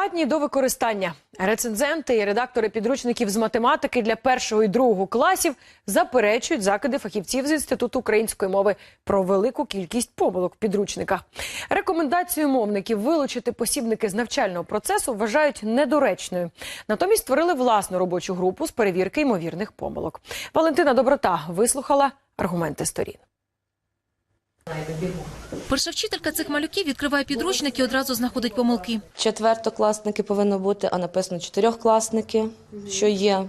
непридатні до використання. Рецензенти і редактори підручників з математики для першого і другого класів заперечують закиди фахівців з інституту української мови про велику кількість помилок в підручниках. Рекомендацію мовників вилучити посібники з навчального процесу вважають недоречною. Натомість створили власну робочу групу з перевірки ймовірних помилок. Валентина Доброта вислухала аргументи сторін. Перша вчителька цих малюків відкриває підручник і одразу знаходить помилки. Четвертокласники повинно бути, а написано чотирьохкласники, що є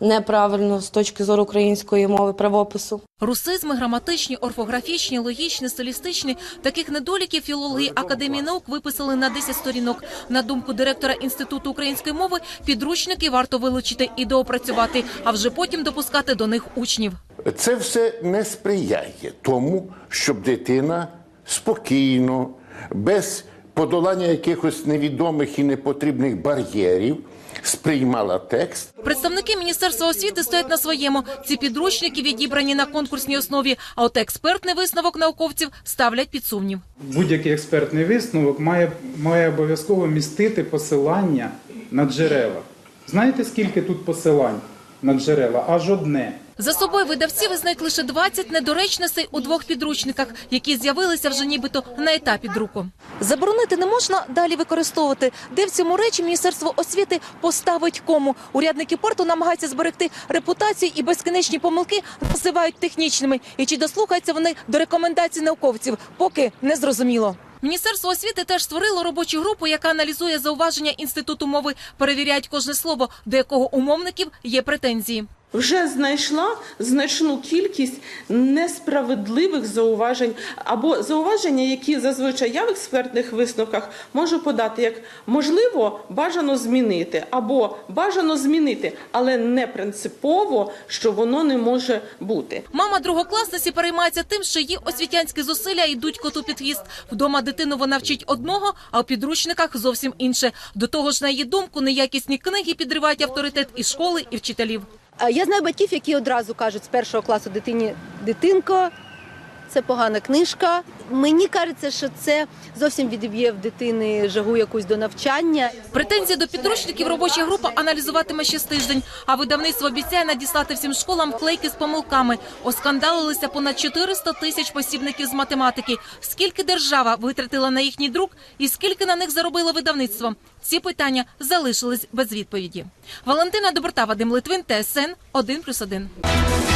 неправильно з точки зору української мови правопису. Русизми, граматичні, орфографічні, логічні, стилістичні. Таких недоліків філологи Академії наук виписали на 10 сторінок. На думку директора Інституту української мови, підручники варто вилучити і доопрацювати, а вже потім допускати до них учнів. Це все не сприяє тому, щоб дитина спокійно, без подолання якихось невідомих і непотрібних бар'єрів сприймала текст Представники Міністерства освіти стоять на своєму. Ці підручники відібрані на конкурсній основі, а от експертний висновок науковців ставлять під сумнів. Будь-який експертний висновок має, має обов'язково містити посилання на джерела. Знаєте, скільки тут посилань на джерела? Аж одне. За собою видавці визнають лише 20 недоречностей у двох підручниках, які з'явилися вже нібито на етапі друку. Заборонити не можна далі використовувати. Де в цьому речі Міністерство освіти поставить кому. Урядники порту намагаються зберегти репутацію і безкінечні помилки називають технічними. І чи дослухаються вони до рекомендацій науковців, поки не зрозуміло. Міністерство освіти теж створило робочу групу, яка аналізує зауваження інституту мови, перевіряють кожне слово, до якого умовників є претензії. Вже знайшла значну кількість несправедливих зауважень або зауваження, які зазвичай я в експертних висновках можу подати як можливо бажано змінити або бажано змінити, але не принципово, що воно не може бути. Мама другокласниці переймається тим, що її освітянські зусилля йдуть коту під хвіст. Вдома дитину вона вчить одного, а у підручниках зовсім інше. До того ж, на її думку, неякісні книги підривають авторитет і школи, і вчителів. А Я знаю батьків, які одразу кажуть з першого класу дитині дитинко, це погана книжка. Мені кажеться, що це зовсім відіб'є в дитини жагу якусь до навчання. Претензії до підручників робоча група аналізуватиме ще з тиждень. А видавництво обіцяє надіслати всім школам вклейки з помилками. Оскандалилися понад 400 тисяч посібників з математики. Скільки держава витратила на їхній друк і скільки на них заробило видавництво? Ці питання залишились без відповіді. Валентина Доброта, Вадим Литвин, ТСН 1+,1.